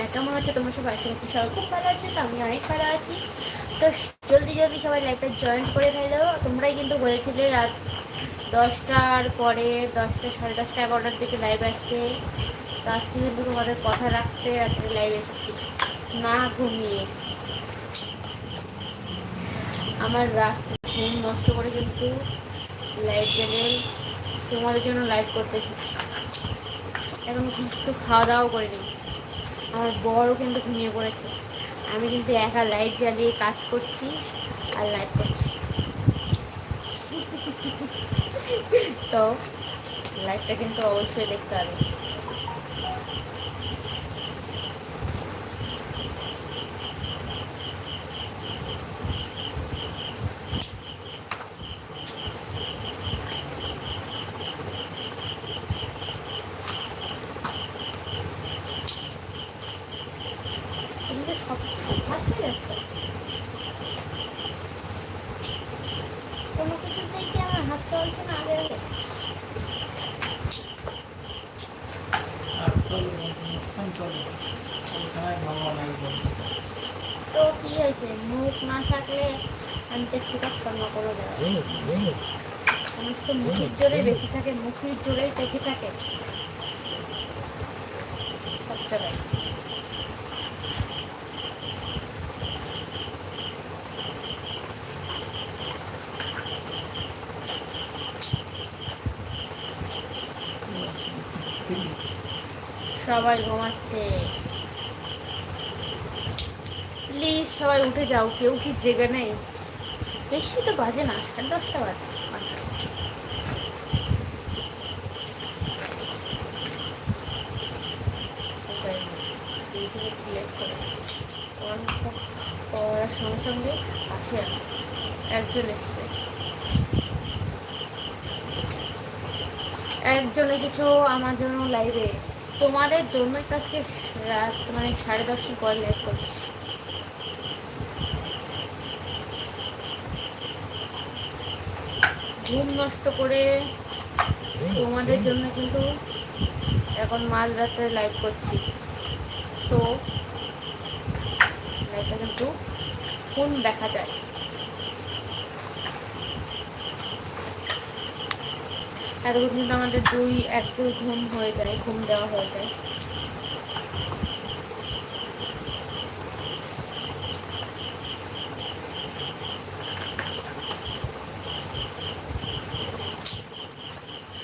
হ্যাঁ কেমন আছে তোমরা সবাই? আশা করছি সবাই খুব ভালো আছে, তো আমি অনেক ভালো আছি। তো জলদি জলদি সবাই লাইভটা জয়েন করে ফেলো। তোমরাই কিন্তু বলেছিলে রাত দশটার পরে দশটা, সাড়ে দশটা, এগারোটার দিকে লাইভ আসতে। তো আজকে কিন্তু তোমাদের কথা রাখতে রাত্রে লাইভ এসেছি। না ঘুমিয়ে। আমার রাত ঘুম নষ্ট করে কিন্তু লাইভ চ্যানেল তোমাদের জন্য লাইভ করতে এসেছি। এখন কিন্তু খাওয়া দাওয়াও করিনি আমার বড়ও কিন্তু ঘুমিয়ে পড়েছে। আমি কিন্তু একা লাইট জ্বালিয়ে কাজ করছি আর লাইট করছি। তো লাইটটা কিন্তু অবশ্যই দেখতে হবে তুমি তো সব অভ্যাস হয়ে যাচ্ছে কোনো কিছুতেই কি আমার হাত চলছে না আগে আগে আর চলবে অনুষ্ঠান চলবে ওখানে ভগবান আগে বলতেছে তো কি হয়েছে মুখ না থাকলে আমি তো একটু কর্ম করে দেওয়া মানুষ তো মুখের জোরে বেশি জোরেই বেশি থাকে। সবাই ঘুমাচ্ছে। প্লিজ সবাই উঠে যাও, কেউ কি জেগে নেই। বেশি তো বাজে না, সাড়ে দশটা বাজে মাত্র। উপায় নেই। এই থেকে select করে। পড়ার- পড়ার সঙ্গে আনো। একজন এসছে। একজন এসেছ আমার জন্য লাইভে তোমাদের জন্যই তো আজকে রাত মানে সাড়ে দশটার পর লাইভ করছি। ঘুম নষ্ট করে তোমাদের জন্য কিন্তু এখন মাঝ রাত্রে লাইভ করছি। সো লাইভটা কিন্তু ফোন দেখা যায়? এতক্ষণ কিন্তু আমাদের দুই, এক ঘুম হয়ে যায়, ঘুম দেওয়া হয়ে যায়।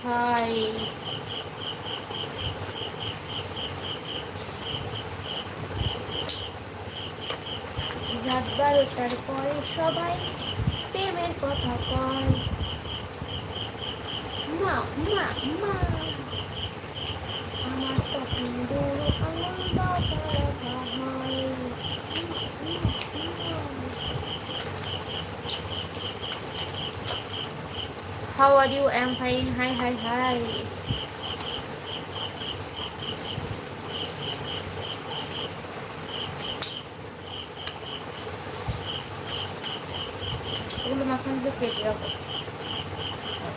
হাই রাত বারোটার পরে সবাই প্রেমের কথা কয় মা মা মা আমার তখন দূর আনন্দ How are you? I'm fine. Hi, hi, hi. ওগুলো মাঝে মাঝে কেটে রাখো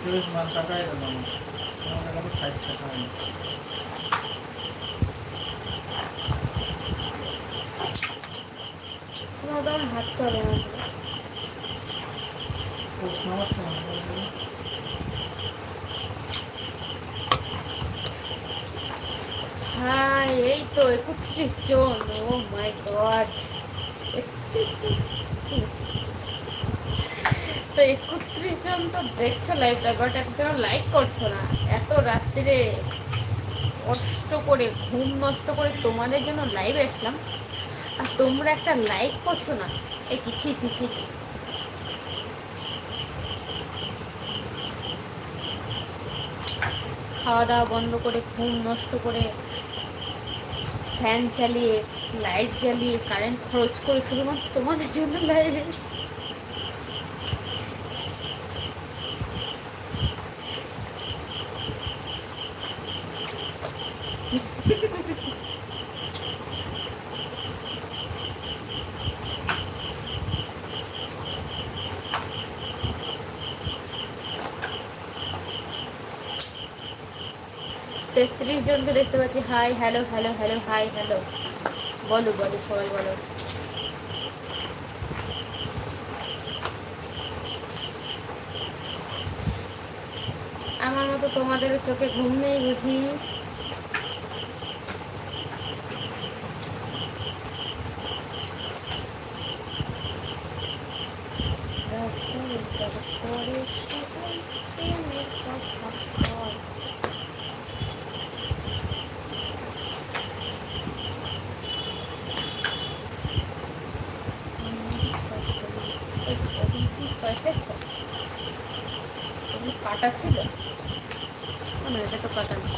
আটচল্লিশ মান টাকাই দিলাম আমাদের কাছে ষাট টাকা হয়নি। আমার হাত চলে। হাই এই তো একত্রিশ জন। ও মাই গড তো একত্রিশ জন তো দেখছ লাইভটা বাট একজন লাইক করছ না, এত রাত্রিরে কষ্ট করে, ঘুম নষ্ট করে তোমাদের জন্য লাইভ আসলাম আর তোমরা একটা লাইক করছ না, এ কি ছি। খাওয়া দাওয়া বন্ধ করে, ঘুম নষ্ট করে ফ্যান চালিয়ে লাইট জ্বালিয়ে কারেন্ট খরচ করে শুধুমাত্র তোমাদের জন্য লাইভে তেত্রিশ জনকে দেখতে পাচ্ছি। Hi hello hello hello hi hello বলো বলো, সবাই বলো। আমার মতো তোমাদের চোখে ঘুম নেই বুঝি? না এটা তো কাটা না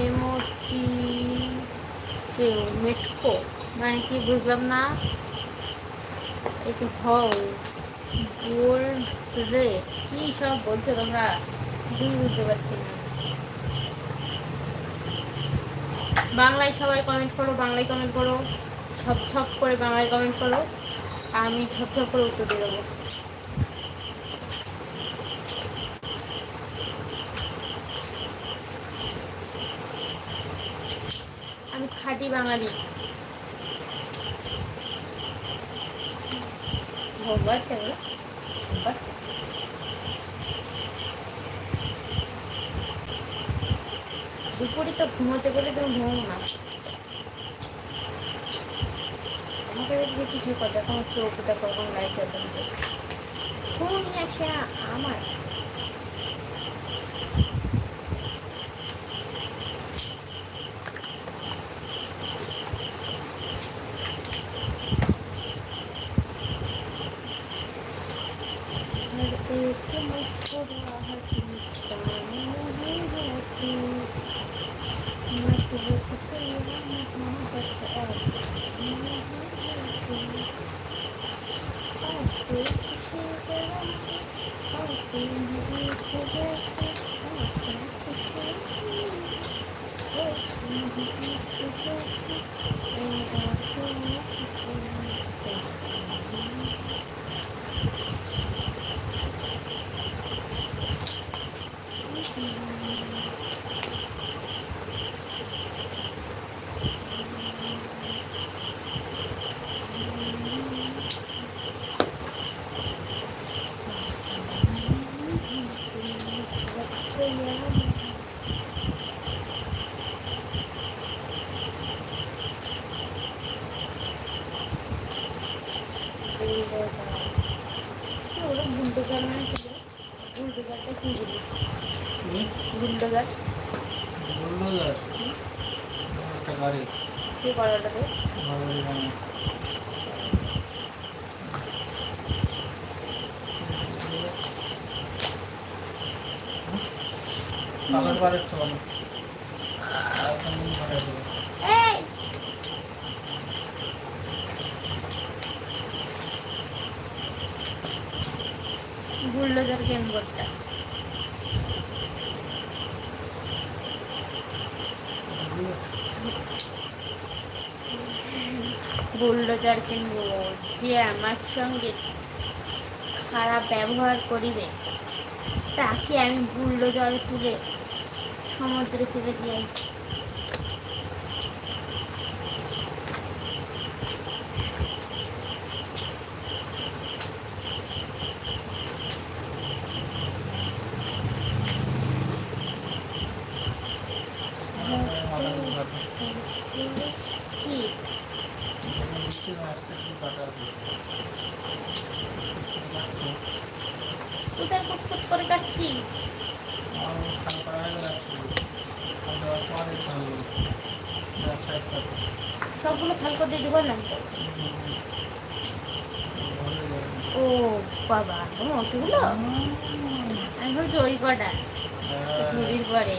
এমটি কেউ মেটকো মানে কি বুঝলাম না। এই যে গোল্ড রে, কি সব বলছো তোমরা? কিছুই বুঝতে পারছি না। বাংলায় সবাই কমেন্ট করো, বাংলায় কমেন্ট করো, ছপ ছপ করে বাংলায় কমেন্ট করো। আমি ছপ ছপ করে উত্তর দিয়ে দেবো। আমি খাঁটি বাঙালি। ভগবান কেন ভগবান। দুপুরে তো ঘুমোতে বলে তুমি ঘুমো না। আমাকে দেখবে কিছু কথা কোনো চোখ, দেখো কোনো লাইট দেখো ঘুম নিয়ে আসে আমার। 这么说的话还行 কি করে ওটাতে ঘরবাড়ি বানায় কাগজ বাড়াচ্ছ কেন আর কেমন বাড়াই দেবো এই বুলডোজার গেম বোর্ডটা বুলডোজার কিনবো, যে আমার সঙ্গে খারাপ ব্যবহার করিবে, তাকে আমি বুলডোজার তুলে সমুদ্রে ফেলে দিয়ে মাথা ঘুরাতে কি নিচে আসছে কি কাটা আছে কোথায় কুটকুট করে কাটছি আমার খান করা হয়ে গেল খান দেওয়ার পরে খান একটা একটা সবগুলো ফালকো দিয়ে দেবো না? ও বাবা অতগুলো? আমি ভাবছি ওই কটা ঝুড়ির পরে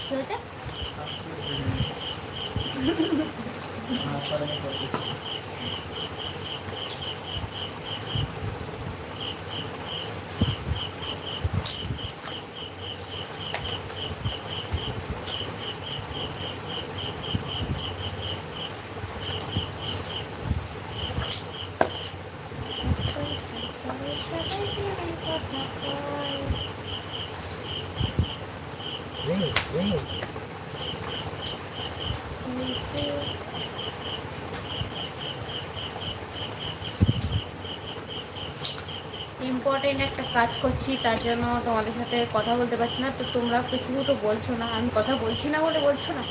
কি হয়েছে হ্যাঁ পরে আমি করতেছি ইম্পর্টেন্ট একটা কাজ করছি, তার জন্য তোমাদের সাথে কথা বলতে পারছি না। তো তোমরা কিছু তো বলছো না, আমি কথা বলছি না বলে বলছো না?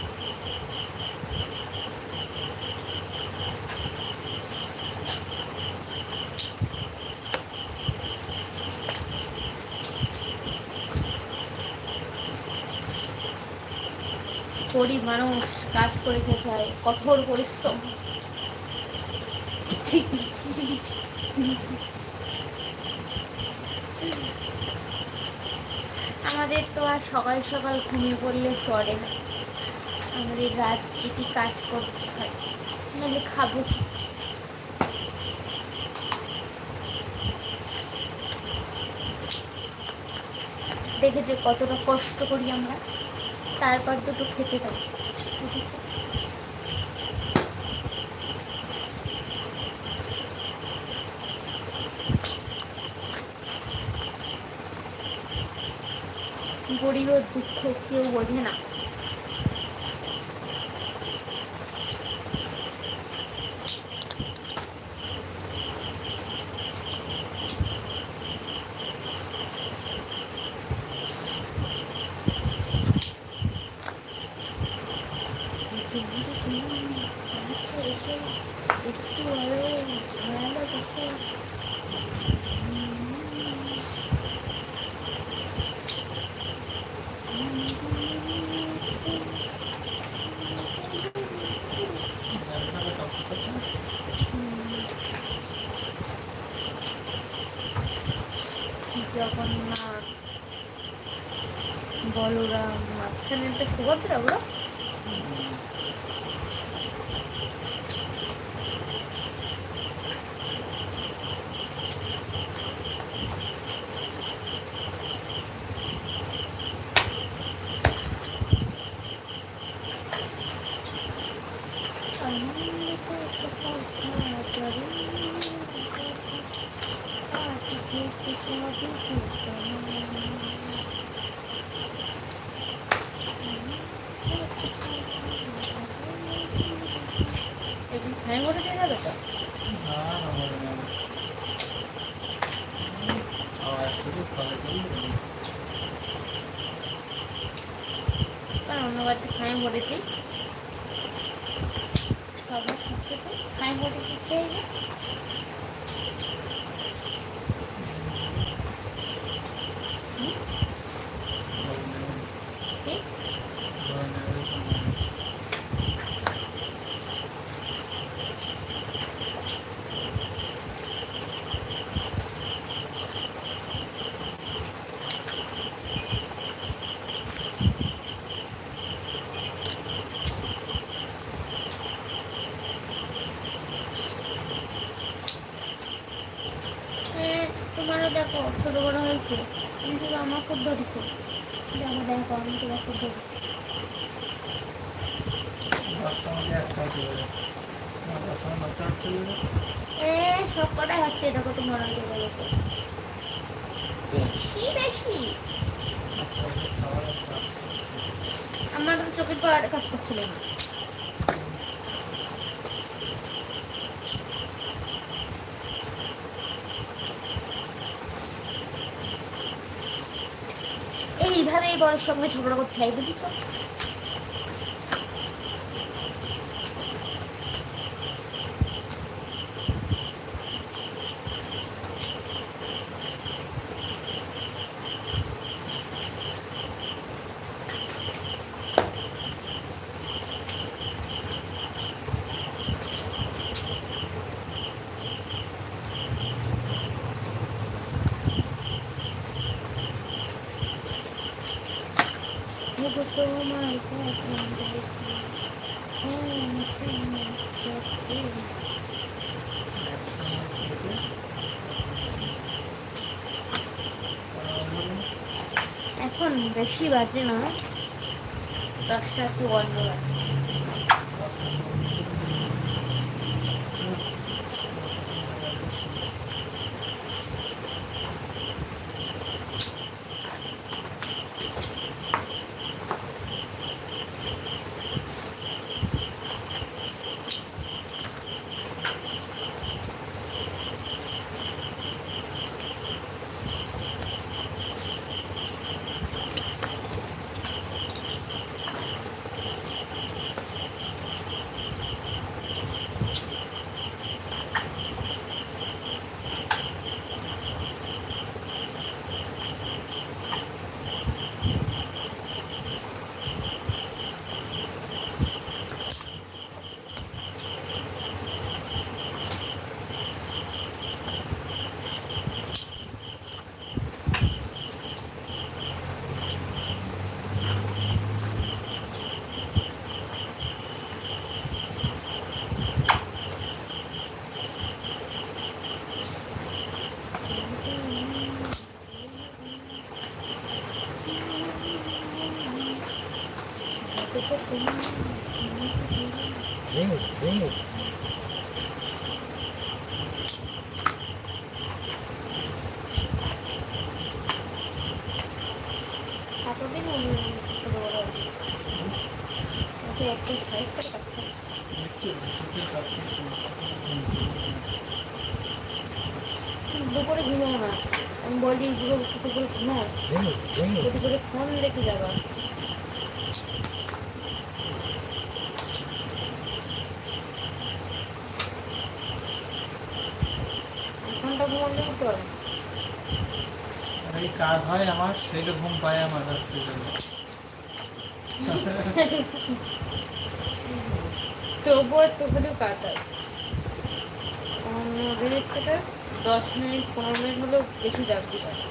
গরিব মানুষ কাজ করে খেতে হয়, কঠোর পরিশ্রম। ঠিক আমাদের তো আর সকাল সকাল ঘুমিয়ে পড়লে চলে না। আমাদের রাত জেগে কাজ করতে হয়, নাহলে খাব কি? দেখেছে কতটা কষ্ট করি আমরা, তারপর দুটো খেতে পাই বুঝেছ? গরিবের দুঃখ কেউ বোঝে না একটু আরও ভালোবাসে একভাবে সব কিছু করছেন? জগন্নাথ বলরাম মাঝখানে একটা সুভদ্রা বলো হ্যাঁ বলে দিয়ে যাবে তো না, না, হবে না। আবার একটু ফলে দিই। কারণ অন্য বাচ্চা খাই ভরেছি সবার সব কিছু খাই ভরে দিতে হবে ধরে নেবেন, কি ধরে নেবেন। হ্যাঁ তোমারও দেখো ছোট বড় হয়েছে কিন্তু আমার খুব ধরেছে দেখো দেখো তো একটু কটাই হচ্ছে, দেখো বলেছে বেশি বেশি। আমার তো চোখের পর কাজ করছিল না। এইভাবেই বড়ের সঙ্গে ঝগড়া করতে হয় বুঝেছ? বেশি বাজে না। দশটা চুয়ান্ন বাজে কতদিন হলো একটা দুপুরে ঘুমাও না আমি বলি পুরো ছুটি করে ঘুমাও। ছুটি করে ফোন দেখে যাবা। তো? কাজ হয় আমার সেইটা ঘুম পায় আমার রাত্রি। তবুও একটুখানি কাজ হয় অন্যদিনের থেকে দশ মিনিট পনেরো মিনিট হলেও বেশি জাগতে পারে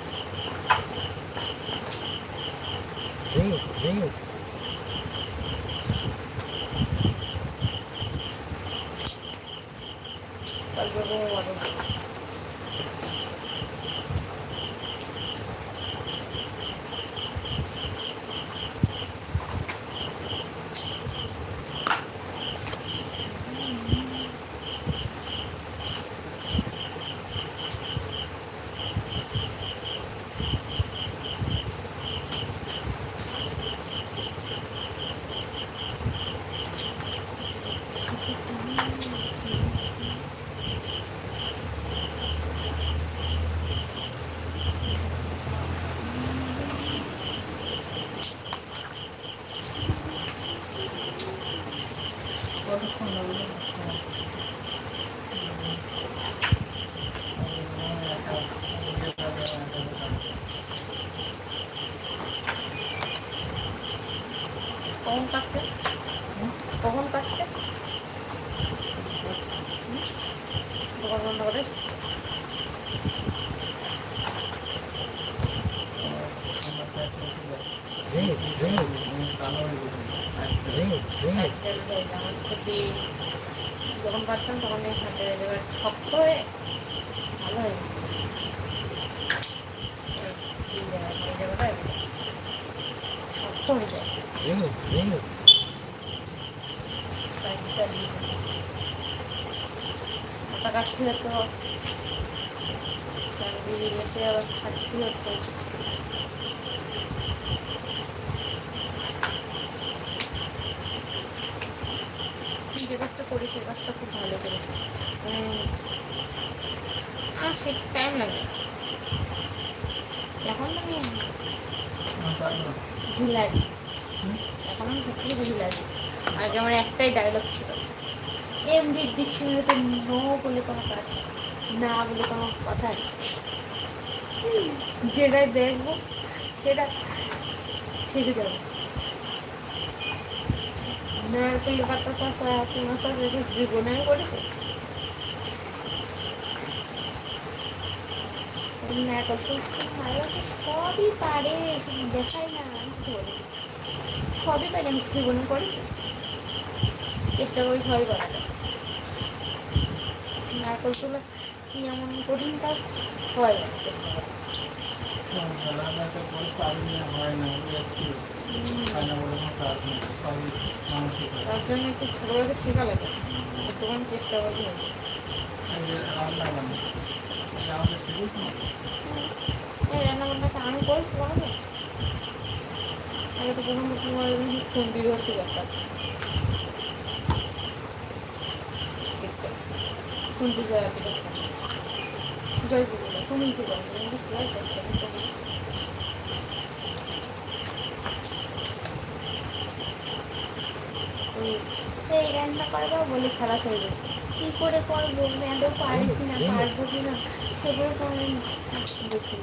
contacto কাটতে হতো আবার ছাড়তে হতো যে কাজটা করি সে কাজটা খুব ভালো করে মানে আর সে টাইম লাগে। এখন আমি ঝুলাই এখন আমি সত্যি ঝুলাই আগে আমার একটাই ডায়লগ ছিল। এমডি ডিকশনারিতে নো বলে কোনো কাজ না বলে কোনো কথা নেই। যেটাই দেখব, সেটা শিখে যাব। করেছি সবই পারে দেখাই না, আমি সবই পাই আমি জীবনে করি চেষ্টা করি সবই যায় নারকেল তুলো কি এমন কঠিন কাজ? হয় তার জন্য একটু ছোটোবেলাতে শেখা লাগে। একটুখানি চেষ্টা করতে হবে। রান্না বান্নাটা আমি করেছি বলো তো আগে তো প্রথম প্রথম খুন্তি ধরতে পারতাম ঠিক খুন্তি চালাতে পারতাম সেটাই বলি খুন্তি চালাতে কিন্তু সেই রান্না করব বলে খেলা খেলবে কী করে করব? ম্যাডও পারি কি না পারব কি না সেগুলো দেখি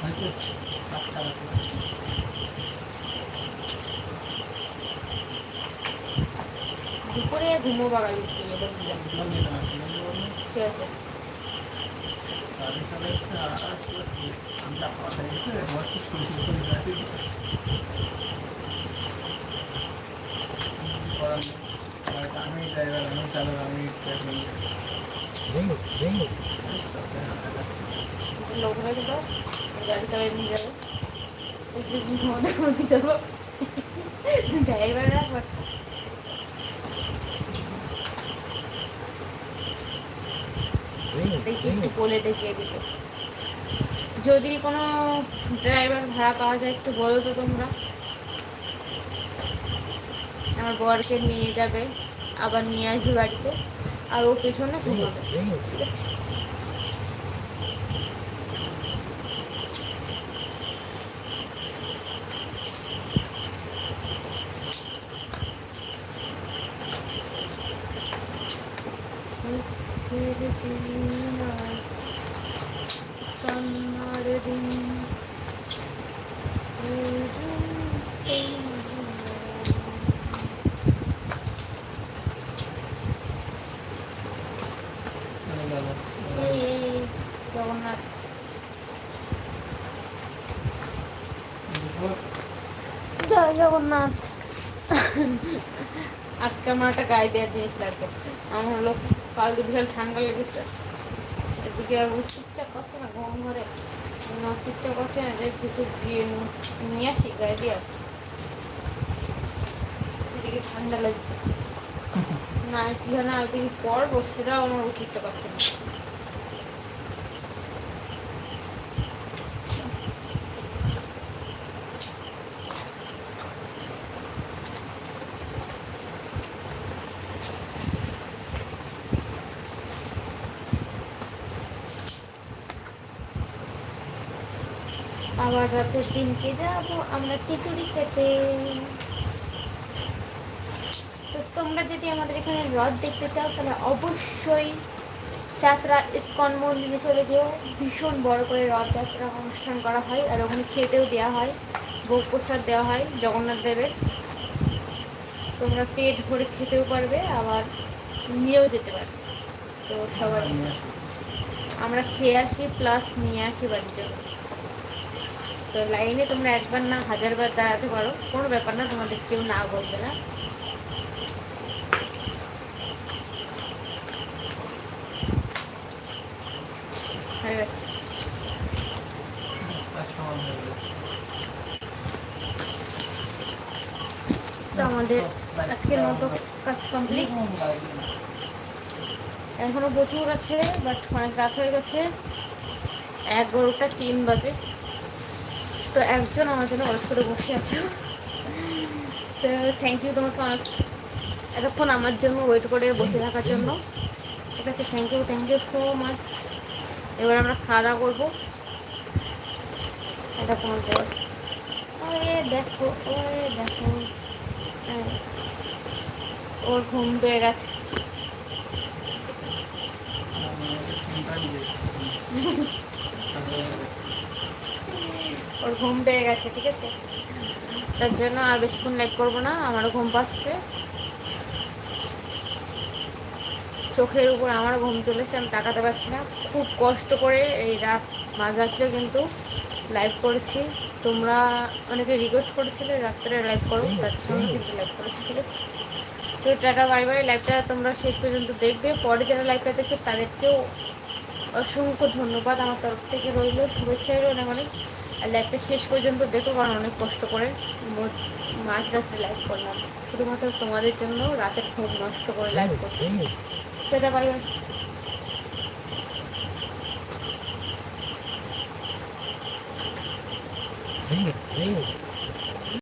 হয়েছে কাজ খারাপ দুপুরে ঘুমো বাগাল দিচ্ছি এবার বুঝলাম লগে না কিন্তু ঠিক আছে তাদের সাথে আর আমরা কথা গেছে হচ্ছে শুনতে শুনতে ড্রাইভার লোকরা দিল গাড়ি চালিয়ে নিয়ে যাব ঘুমোতে ঘুমোতে যাব ড্রাইভাররা দেখি একটু বলে দেখিয়ে দিতে যদি কোনো ড্রাইভার ভাড়া পাওয়া যায়, একটু বলো তো তোমরা। আমার বরকে নিয়ে যাবে, আবার নিয়ে আসবে বাড়িতে, আর ও পেছনে ঘুমাবে। ঠিক আছে? আজকে আমার একটা গায়ে দেওয়ার জিনিস লাগবে। আমার হলো কালকে বিশাল ঠান্ডা লেগেছে। এদিকে আর ইচ্ছা করছে না ঘুম ঘরে। ইচ্ছা করছে না যে কিছু দিয়ে নিয়ে আসি গায়ে এদিকে ঠান্ডা লাগছে। না কি হয় না ওইদিকে পরবো, সেটাও আমার ইচ্ছা করছে না। আবার রাতের দিনকে যাব আমরা খিচুড়ি খেতে। তো তোমরা যদি আমাদের এখানে হ্রদ দেখতে চাও, তাহলে অবশ্যই যাত্রা ইস্কন মন্দিরে চলে যেও। ভীষণ বড় করে রথযাত্রা অনুষ্ঠান করা হয়, আর ওখানে খেতেও দেওয়া হয়, ভোগ প্রসাদ দেওয়া হয় জগন্নাথ দেবের। তোমরা পেট ভরে খেতেও পারবে, আবার নিয়েও যেতে পারবে। তো সবাই আমরা খেয়ে আসি প্লাস নিয়ে আসি বাড়ির জন্য। তো লাইনে তোমরা একবার না, হাজারবার দাঁড়াতে পারো। কোনো ব্যাপার না, তোমাদের কেউ না বলবে না। তো আমাদের আজকের মতো কাজ কমপ্লিট এখনও প্রচুর আছে বাট অনেক রাত হয়ে গেছে। এক গরুটা তিন বাজে। তো একজন আমার জন্য ওয়েট করে বসে আছে। তো থ্যাংক ইউ তোমাকে অনেক এতক্ষণ আমার জন্য ওয়েট করে বসে থাকার জন্য। ঠিক আছে thank you thank you so much এবার আমরা খাওয়া দাওয়া করব। এতক্ষণ পর ওরে দেখো ওরে দেখো। হ্যাঁ। ওর ঘুম পেয়ে গেছে। ওর ঘুম পেয়ে গেছে, ঠিক আছে? তার জন্য আর বেশিক্ষণ লাইভ করব না, আমারও ঘুম পাচ্ছে। চোখের উপর আমারও ঘুম চলে এসছে আমি টাকাতে পারছি না। খুব কষ্ট করে এই রাত মাঝরাত্রে কিন্তু লাইভ করেছি। তোমরা অনেকে রিকোয়েস্ট করেছিলে রাত্রে লাইভ করো, তার জন্য কিন্তু লাইভ করেছি, ঠিক আছে? তো টাটা বাই বাই লাইভটা তোমরা শেষ পর্যন্ত দেখবে। পরে যারা লাইভটা দেখবে, তাদেরকেও অসংখ্য ধন্যবাদ। আমার তরফ থেকে রইল। শুভেচ্ছা রইল অনেক অনেক। আর লাইভটা শেষ পর্যন্ত দেখো, কারণ অনেক কষ্ট করে মাঝ রাত্রে লাইভ করলাম। শুধুমাত্র তোমাদের জন্য রাতের খুব নষ্ট করে লাইভ করছি। সেটা পাই.